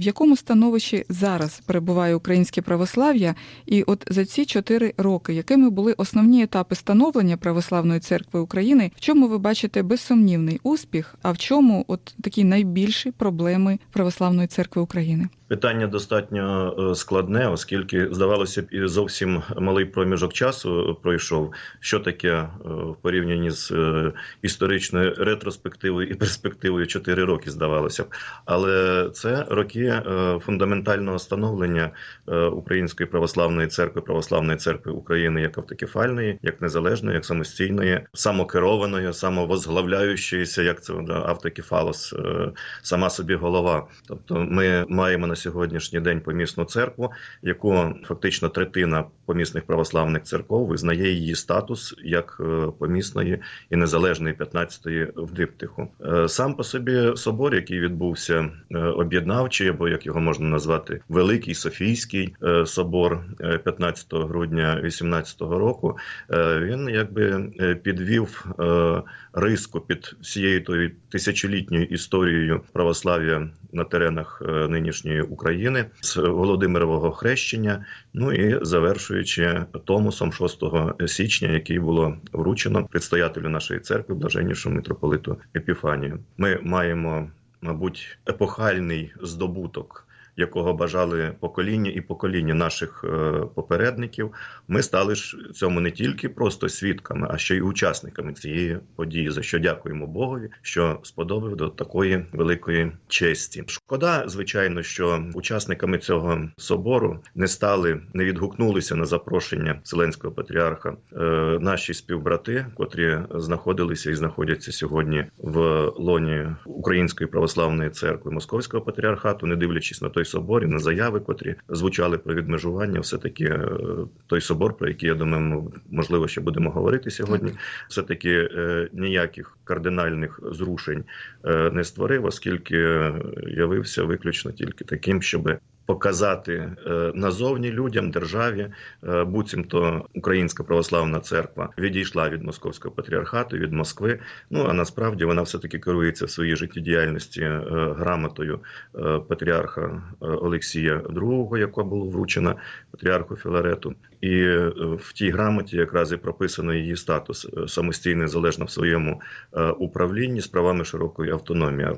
В якому становищі зараз перебуває українське православ'я, і от за ці чотири роки, якими були основні етапи становлення православної церкви України, в чому ви бачите безсумнівний успіх, а в чому от такі найбільші проблеми православної церкви України? Питання достатньо е, складне, оскільки здавалося б, і зовсім малий проміжок часу пройшов. Що таке е, в порівнянні з е, історичною ретроспективою і перспективою 4 роки, здавалося б. Але це роки е, фундаментального становлення е, Української православної церкви, православної церкви України як автокефальної, як незалежної, як самостійної, самокерованої, самовозглавляючоїся, як це автокефалос, е, сама собі голова. Тобто, ми маємо на сьогоднішній день помісну церкву, яку фактично третина помісних православних церков визнає її статус як е, помісної і незалежної 15-ї в диптиху. Е, Сам по собі собор, який відбувся е, об'єднавчий, або як його можна назвати, Великий Софійський собор е, 15 грудня 18 року, він якби підвів риску під всією тою тисячолітньою історією православ'я на теренах нинішньої України з Володимирового хрещення. Ну і завершуючи Томосом 6 січня, який було вручено предстоятелю нашої церкви, блаженнішому митрополиту Епіфанію. Ми маємо, мабуть, епохальний здобуток. Якого бажали покоління і покоління наших е, попередників, ми стали ж цьому не тільки просто свідками, а ще й учасниками цієї події. За що дякуємо Богові, що сподобав до такої великої честі. Шкода, звичайно, що учасниками цього собору не стали, не відгукнулися на запрошення Вселенського патріарха е, наші співбрати, котрі знаходилися і знаходяться сьогодні в лоні Української православної церкви Московського патріархату, не дивлячись на той собор і на заяви, котрі звучали про відмежування, все таки е, той собор, про який я думаю, ми, можливо, ще будемо говорити сьогодні, все таки е, ніяких кардинальних зрушень е, не створив, оскільки явився виключно тільки таким, щоб показати е, назовні людям, державі, е, буцімто Українська православна церква відійшла від московського патріархату, від Москви. Ну а насправді вона все таки керується в своїй життєдіяльності е, грамотою патріарха Олексія II, яка була вручена патріарху Філарету. І в тій грамоті якраз і прописано її статус самостійно, незалежно в своєму управлінні з правами широкої автономії.